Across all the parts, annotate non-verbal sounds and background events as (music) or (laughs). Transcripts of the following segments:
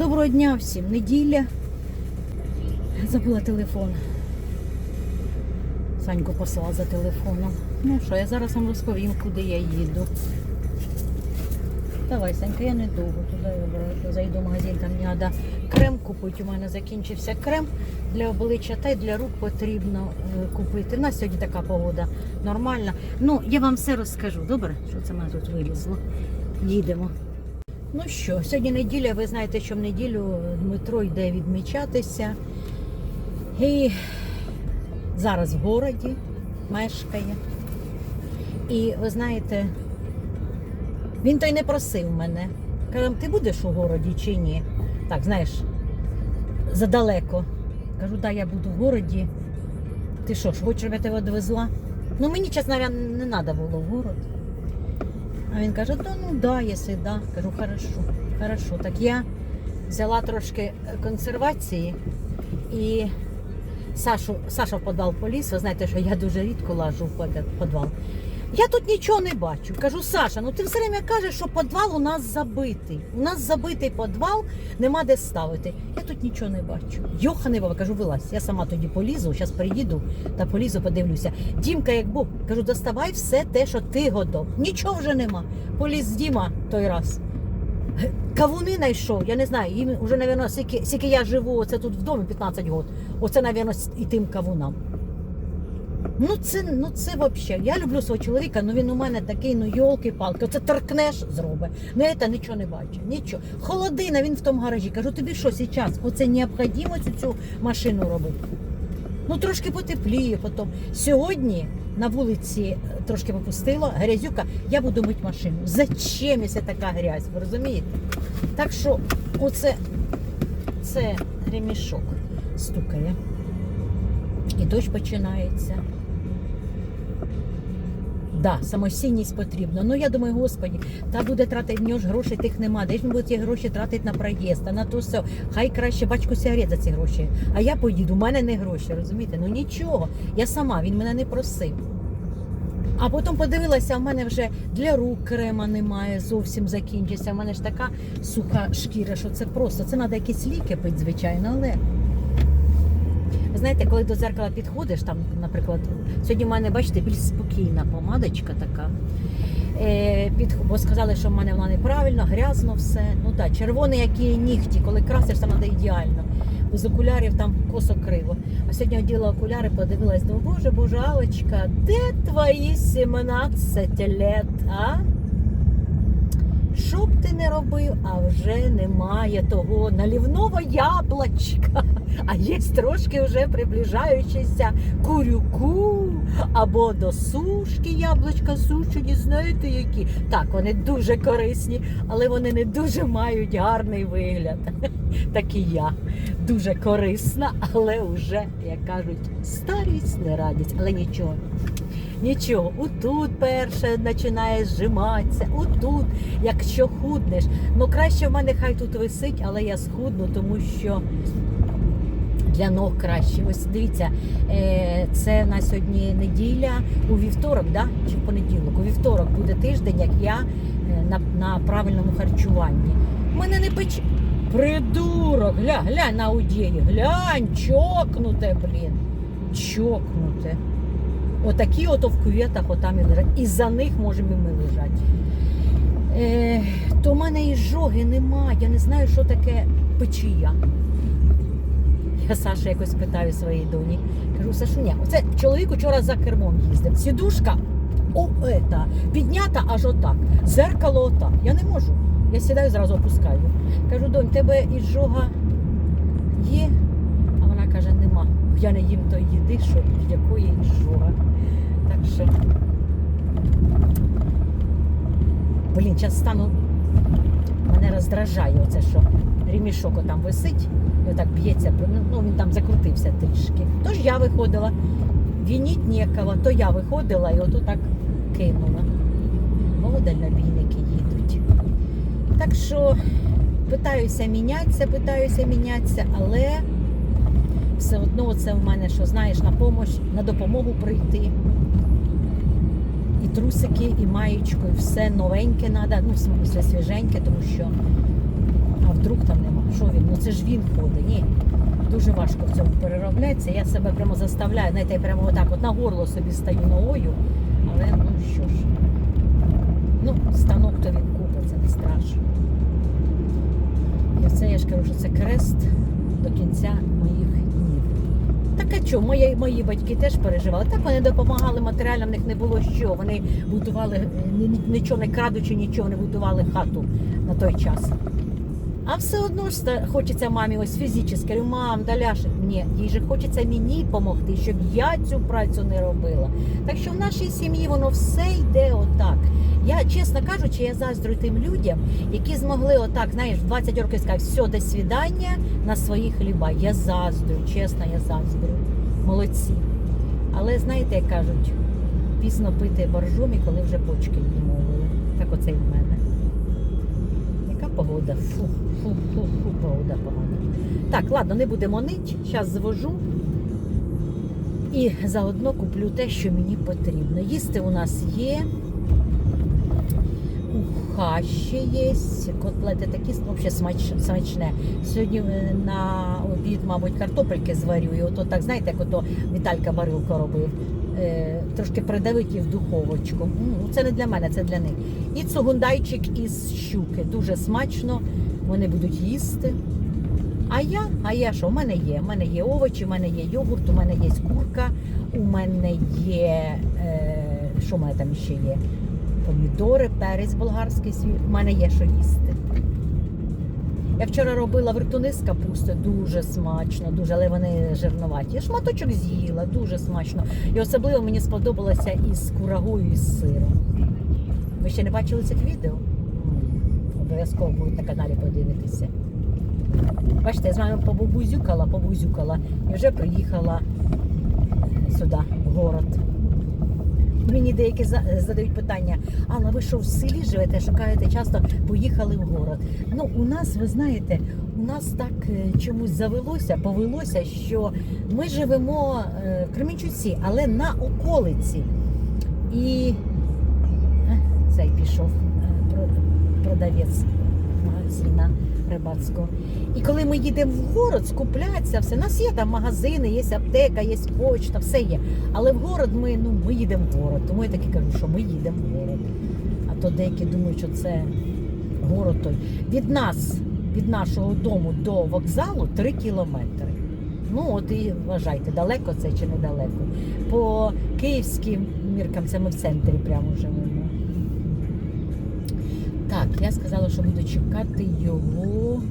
Доброго дня всім. Неділя. Забула телефон. Саньку послала за телефоном. Ну що, я зараз вам розповім, куди я їду. Давай, Санька, я недовго туди оберу. зайду в магазин, там мені треба крем купити. У мене закінчився крем для обличчя та й для рук потрібно е, купити. У нас сьогодні така погода нормальна. Ну, я вам все розкажу, добре? Що це в мене тут вилізло? Їдемо. Ну що, сьогодні неділя, ви знаєте, що в неділю Дмитро йде відмічатися. І зараз в городі мешкає. І ви знаєте, він то й не просив мене. Каже, ти будеш у городі чи ні? Так, знаєш, задалеко. Кажу, да, я буду в городі. Ти що ж, хочеш, щоб я тебе відвезла? Ну мені, чесно, не треба було в город. А він каже, да, ну да, якщо да. Кажу, хорошо, хорошо. Так я взяла трошки консервації і Сашу, Саша в по. Ви знаєте, що я дуже рідко лажу в подвал. Я тут нічого не бачу. Кажу, Саша, ну ти все время кажеш, що підвал у нас забитий. У нас забитий підвал, нема де ставити. Я тут нічого не бачу. Йохане баба, кажу, вилазь. Я сама тоді полізу, зараз приїду та полізу, подивлюся. Дімка, як був, кажу, доставай все те, що ти готов. Нічого вже нема. Поліз Діма той раз. Кавуни знайшов, я не знаю, їм вже, мабуть, скільки, я живу, оце тут в домі 15 років, оце, мабуть, і тим кавунам. Ну це, ну це взагалі. Я люблю свого чоловіка, ну він у мене такий, ну йолки-палки. Оце торкнеш, зробить. Ну я та нічого не бачу. Нічого. Холодина, він в тому гаражі. Кажу, тобі що зараз? Оце необхідно цю, цю машину робити. Ну трошки потепліє потім. Сьогодні на вулиці е, трошки попустило, грязюка, я буду мити машину. Зачем якщо така грязь? Ви розумієте? Так що оце це ремішок стукає. І дощ починається. Да, самостійність потрібна. Ну я думаю, господі, та буде тратити в нього ж грошей тих нема. Де ж він буде ті гроші тратити на проїзд, а на то все. Хай краще бачку сигарет за ці гроші. А я поїду, у мене не гроші, розумієте? Ну нічого. Я сама, він мене не просив. А потім подивилася, в мене вже для рук крема немає, зовсім закінчився. У мене ж така суха шкіра, що це просто. Це треба якісь ліки пити, звичайно, але. Знаєте, коли до зеркала підходиш, там, наприклад, сьогодні в мене, бачите, більш спокійна помадочка така. Е, під, бо сказали, що в мене вона неправильно, грязно все. Ну так, червоні, які нігті, коли красиш, там треба ідеально. З окулярів там косо криво. А сьогодні оділа окуляри, подивилась, думаю, боже, боже, Алочка, де твої 17 лет, а? Що б ти не робив, а вже немає того налівного яблочка. А є трошки вже приближаючися курюку або до сушки яблучка сушені, знаєте які. Так, вони дуже корисні, але вони не дуже мають гарний вигляд. (laughs) Так і я. Дуже корисна, але вже, як кажуть, старість не радість, але нічого. Нічого, отут перше починає зжиматися, отут, якщо худнеш. Ну краще в мене хай тут висить, але я схудну, тому що для ног краще. Ось дивіться, е, це на сьогодні неділя, у вівторок, да? чи в понеділок. У вівторок буде тиждень, як я е, на, на правильному харчуванні. Мене не печ. Придурок, глянь, глянь на удії, глянь, чокнуте, блін. Чокнуте. Отакі ото в кюветах отам і лежать. І за них можемо і ми лежати. Е, то в мене і жоги нема. Я не знаю, що таке печія. Я Саша якось питаю своїй доні. Кажу, Сашуня, оце чоловік учора за кермом їздив. Сідушка о, ета, піднята аж отак. Зеркало отак. Я не можу. Я сідаю, зразу опускаю. Кажу, донь, тебе іжога є? А вона каже, нема. Я не їм той їди, що від якої іжога. Так що. Блін, зараз стану. Мене роздражає оце, що ремішок отам висить і отак б'ється, ну, ну він там закрутився трішки. Тож я виходила, вініть нікого, то я виходила і ото так кинула. Молодальнобійники їдуть. Так що питаюся мінятися, питаюся мінятися, але все одно це в мене, що знаєш, на помощь, на допомогу прийти. І трусики, і маєчку, і все новеньке треба, ну, в смысле свіженьке, тому що А вдруг там нема? Що він? Ну це ж він ходить. Ні. Дуже важко в цьому переробляться. Я себе прямо заставляю, знаєте, я прямо отак от на горло собі стаю ногою. Але ну що ж. Ну, станок то він купить, це не страшно. І це я ж кажу, що це крест до кінця моїх днів. Так а чого? Мої, мої батьки теж переживали. Так вони допомагали матеріально, в них не було що. Вони будували, е, ні- ні- нічого не крадучи, нічого не будували хату на той час. А все одно ж хочеться мамі ось фізично. Кажу, мам, Даляш, ні, їй же хочеться мені допомогти, щоб я цю працю не робила. Так що в нашій сім'ї воно все йде отак. Я, чесно кажучи, я заздрю тим людям, які змогли отак, знаєш, 20 років сказати, все, до свідання на свої хліба. Я заздрю, чесно, я заздрю. Молодці. Але знаєте, як кажуть, пізно пити боржомі, коли вже почки відмовили. Так оце й в мене. Погода? Фу, фу, фу, фу, погода погана. Так, ладно, не будемо нить. Зараз звожу. І заодно куплю те, що мені потрібно. Їсти у нас є. Уха ще є. Котлети такі взагалі смач, смачне. Сьогодні е, на обід, мабуть, картопельки зварю. І ото так, знаєте, як ото Віталька Барилко робив. Е, трошки придавить її в духовочку. Ну, Це не для мене, це для них. І цугундайчик із щуки. Дуже смачно. Вони будуть їсти. А я, а я що? У мене є? У мене є овочі, у мене є йогурт, у мене є курка, у мене є. Е, що в мене там ще є? Помідори, перець болгарський свій. У мене є що їсти. Я вчора робила вертуни з капусти, дуже смачно, дуже, але вони жирноваті. Я шматочок з'їла, дуже смачно. І особливо мені сподобалося із курагою і з сиром. Ви ще не бачили цих відео? Обов'язково будуть на каналі подивитися. Бачите, я з вами побузюкала, побузюкала і вже приїхала сюди, в город. Мені деякі задають питання, Алла, ви що в селі живете, шукаєте часто, поїхали в город. Ну, у нас, ви знаєте, у нас так е, чомусь завелося, повелося, що ми живемо е, в Кременчуці, але на околиці. І цей пішов е, продавець магазина рибацького. І коли ми їдемо в город, скуплятися, все. У нас є там магазини, є аптека, є почта, все є. Але в город ми, ну, ми їдемо в город. Тому я таки кажу, що ми їдемо в город. А то деякі думають, що це город той. Від нас, від нашого дому до вокзалу 3 кілометри. Ну, от і вважайте, далеко це чи недалеко. По київським міркам це ми в центрі прямо живемо. Так, я сказала, що буду чекати його.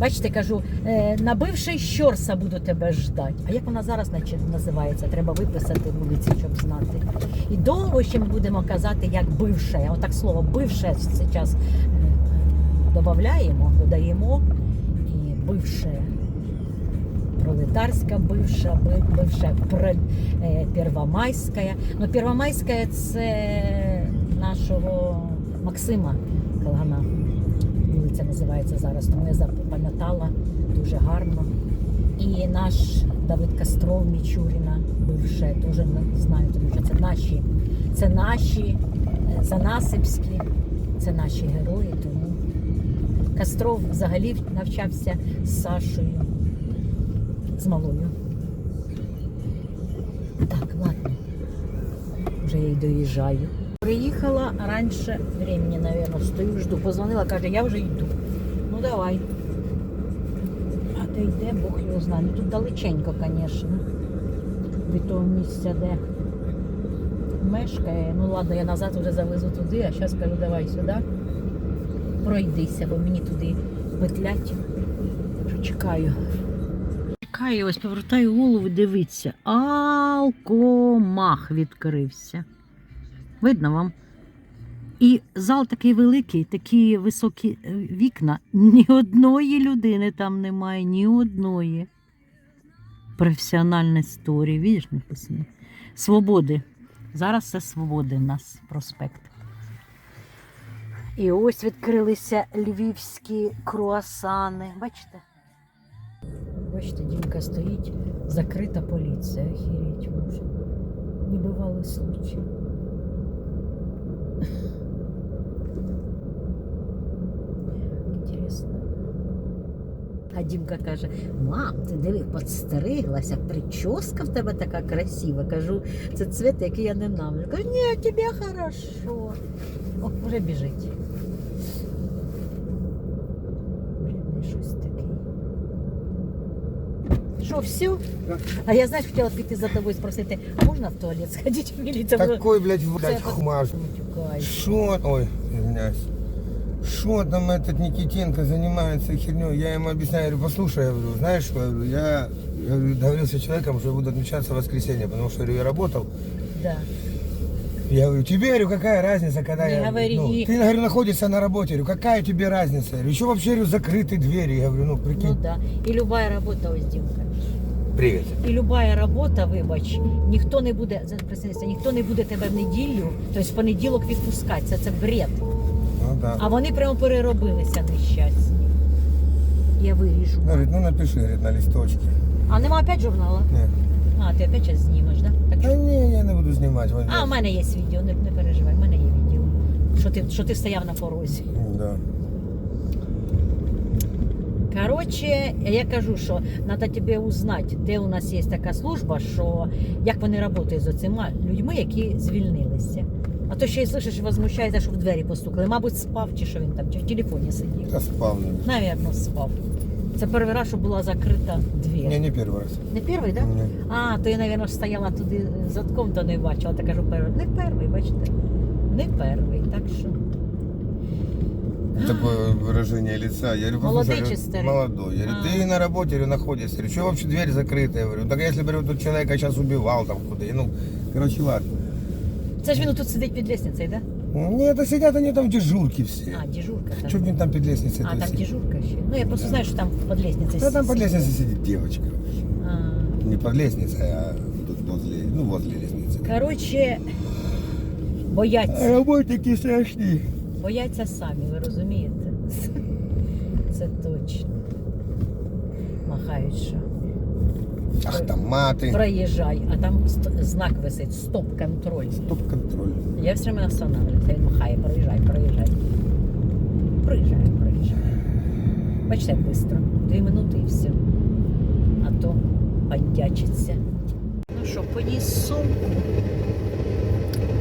Бачите, кажу, е, набивши щорса буду тебе ждати. А як вона зараз називається? Треба виписати вулиці, щоб знати. І довго ще ми будемо казати, як бивше. Отак слово бивше зараз додаємо, додаємо. І бивше. Пролетарська бивша, бивша е, Первомайська. Ну, Первомайська це нашого Максима Калгана. Вулиця називається зараз, тому я запам'ятала дуже гарно. І наш Давид Кастров Мічуріна, бивше, не знаю, тому що це наші, це наші е, занасипські, це наші герої. Тому Кастров взагалі навчався з Сашою, з малою. Так, ладно. Вже я й доїжджаю. Приїхала раніше времени, наверное, стою, жду. Позвонила, каже, я вже йду. Ну давай. А ти йде, Бог його знає. Ну тут далеченько, звісно. Від того місця, де мешкає. Ну ладно, я назад вже завезу туди, а зараз кажу, давай сюди. Пройдися, бо мені туди петлять. Чекаю. Чекаю, ось повертаю голову, дивіться. Алкомах відкрився. Видно вам? І зал такий великий, такі високі е, вікна. Ні одної людини там немає, ні одної. Професіональна історія, видиш, написано. Свободи. Зараз це свободи в нас проспект. І ось відкрилися львівські круасани. Бачите? Бачите, дімка стоїть, закрита поліція. Охереть може. Небывалый случай. Интересно. А Дімка каже: мам, ти диви, подстриглася, прическа в тебе така красива. Кажу, це цвіт, який я ненавиджу. Кажу, ні, тобі хорошо. О, вже біжить. Блін, щось таке. Що, все? Да. А я, знаєш, хотіла піти за тобою спросити, а можна в туалет сходити? Міліція була- Такой, блядь, Це блядь, я хумаж. Матюкаюсь. Шо? Ой, извиняюсь. Что там этот Никитенко занимается херней? Я ему объясняю, я говорю, послушай, я говорю, знаешь что, я говорю, я, я говорю, договорился с человеком, что я буду отмечаться в воскресенье, потому что я, говорю, я работал. Да. Я говорю, тебе, говорю, какая разница, когда Не я... говори. ну, ты, говорю, находишься на работе, я говорю, какая тебе разница? Я говорю, еще вообще, говорю, закрыты двери. Я говорю, ну, прикинь. Ну да. І любая робота, ось Дімка. Привет. І любая робота, вибач, ніхто не буде, за- представниця, ніхто не буде тебе в неділю, тобто в понеділок відпускати. Це, це бред. Да. А вони прямо переробилися нещасні. Я виріжу. Говорит, ну, напиши, говорит, на листочке. А нема опять журнала? Нет. А, ти опять зараз знімеш, да? Так що... не, я не буду снимать. вон А, у мене є відео, не, не переживай, у мене є відео. Що ти, що ти стояв на порозі. Да. Коротше, я кажу, що треба тобі узнати, де у нас є така служба, що як вони працюють з цими людьми, які звільнилися. А то ще й слышиш, возмущається, що в двері постукали. Мабуть, спав чи що він там, чи в телефоні сидів. Да спал. наверное. Навірно, спав. Це перший раз, що була закрита двері. Не, не первый раз. Не перший, так? Да? Не. А, то я, мабуть, стояла туди задком, то не бачила. Та кажу, перший. Не перший, бачите? Не перший. Так що. Такое выражение лица. Я говорю, Молодой послушай, чи говорю, старый? Молодой. Я говорю, А. ты на работе или находишься? Я говорю, что вообще дверь закрытая? Я говорю, так если бы тут человека сейчас убивал там куда Ну, короче, ладно. Це ж він тут сидить під лестницею, так? Нет, да сидят они там дежурки все. Да? А, дежурка. там. Что там под лестницей А, там дежурка ще. Ну, я просто знаю, що там під лестницею. Да там под сидить. лестницей сидит девочка. А. Не под лестницей, а тут возле, ну, возле лестницы. Коротше, бояться. Работники страшні. Бояться самі, ви розумієте? Це точно. Махають, що Автоматы. проїжджай, а там знак висить стоп-контроль. Стоп-контроль. Я все время останавливаюся, він махає, проїжджай, проїжджай. Проїжджай, проїжджай. Бачите, швидко. Дві минути і все. А то бандячиться. Ну що, поніс сумку.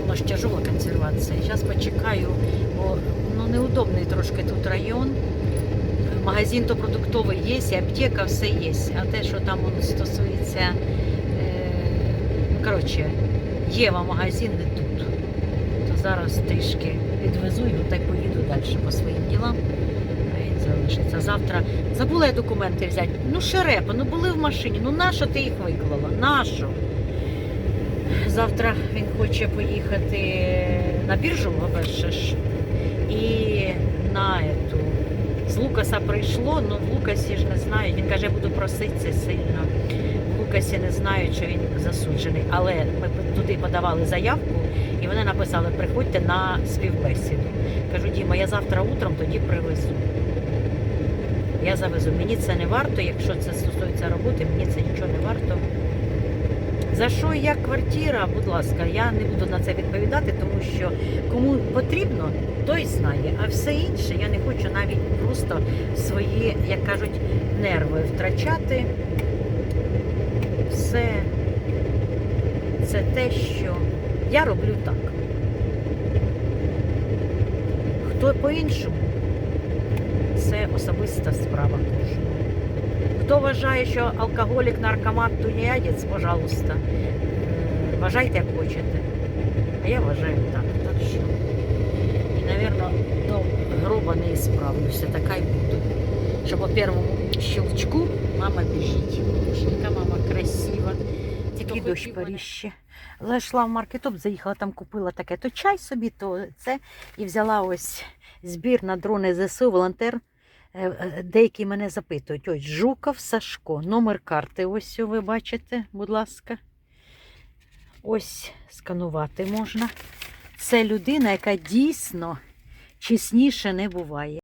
Воно ж тяжела консервація. Зараз почекаю, бо ну, неудобний трошки тут район. Магазин то продуктовий є, і аптека все є. А те, що там воно стосується. Е... Коротше, Єва магазин не тут. То зараз трішки підвезу його та й поїду далі по своїм ділам. Він залишиться. Завтра забула я документи взяти. Ну, шерепа, ну були в машині. Ну нащо ти їх виклала? Нащо? Завтра він хоче поїхати на біржу, по-перше і на ету. З Лукаса прийшло, ну в Лукасі ж не знають. Він каже, буду проситися сильно. В Лукасі не знають, що він засуджений. Але ми туди подавали заявку, і вони написали, приходьте на співбесіду. Кажу, Діма, я завтра утром тоді привезу. Я завезу. Мені це не варто, якщо це стосується роботи, мені це нічого не варто. За що як квартира, будь ласка, я не буду на це відповідати, тому що кому потрібно, той знає. А все інше я не хочу навіть просто свої, як кажуть, нерви втрачати. Все це те, що я роблю так. Хто по-іншому, це особиста справа кожного. Хто вважає, що алкоголік, наркоман, тунеядець, пожалуйста, вважайте, як хочете. А я вважаю так. Так що, і, напевно, до гроба не справлюся, така й буду. Що по першому щелчку мама біжить. Яка мама красива. Такий дощ поріще. Зайшла в маркетоп, заїхала там, купила таке то чай собі, то це. І взяла ось збір на дрони ЗСУ, волонтер. Е, е, Деякі мене запитують, ось Жуков Сашко, номер карти. Ось ви бачите, будь ласка. Ось сканувати можна. Це людина, яка дійсно чесніше не буває.